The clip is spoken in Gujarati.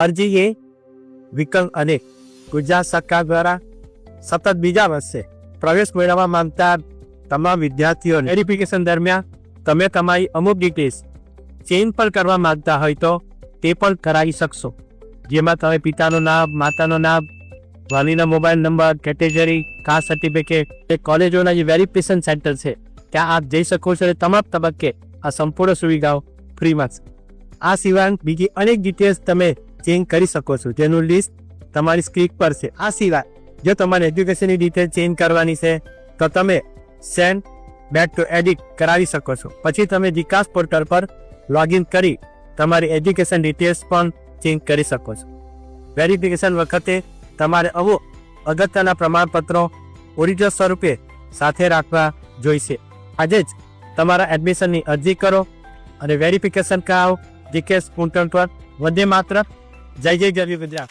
અરજી એ વિકલ્પ અને ગુજરાત સરકાર દ્વારા સતત બીજા વર્ષે પ્રવેશ મેળવવા માંગતા તમામ વિદ્યાર્થીઓ વેરિફિકેશન દરમિયાન તમે તમારી અમુક ડિટેલ્સ ચેન્જ પણ કરવા માંગતા હોય તો તે પણ કરાવી શકશો. જેમાં તમે પિતાનું નામ, માતાનું નામ, વાલીના mobile number, category, caste certificate એ કોલેજોના જે વેરિફિકેશન સેન્ટર છે, ત્યાં આપ જઈ શકો છો અને તમામ તબક્કે આ સંપૂર્ણ સુવિધાઓ ફ્રીમાં છે. આ સિવાય બીજી અનેક ડિટેલ્સ તમે ચેન્જ કરી શકો છો. જેનું લિસ્ટ તમારી સ્ક્રીન પર છે. આ સિવાય, જો તમારે એજ્યુકેશનની ડિટેલ ચેન્જ કરવાની છે, તો તમે સેન્ડ બેક ટુ એડિટ કરાવી શકો છો. પછી તમે વિકાસ પોર્ટલ પર લોગિન કરી તમારી એજ્યુકેશન ડિટેલ્સ પણ ચેન્જ કરી શકો છો. વેરિફિકેશન વખતે તમારે આવો અગત્યના પ્રમાણપત્રો ઓરિજિનલ સ્વરૂપે સાથે રાખવા જોઈશે. આજે જ તમારા એડમિશનની અરજી કરો અને વેરિફિકેશન કરાવો. જીકેસ પોર્ટલ પર વધે માત્ર જય જય ગરવી ગુજરાત.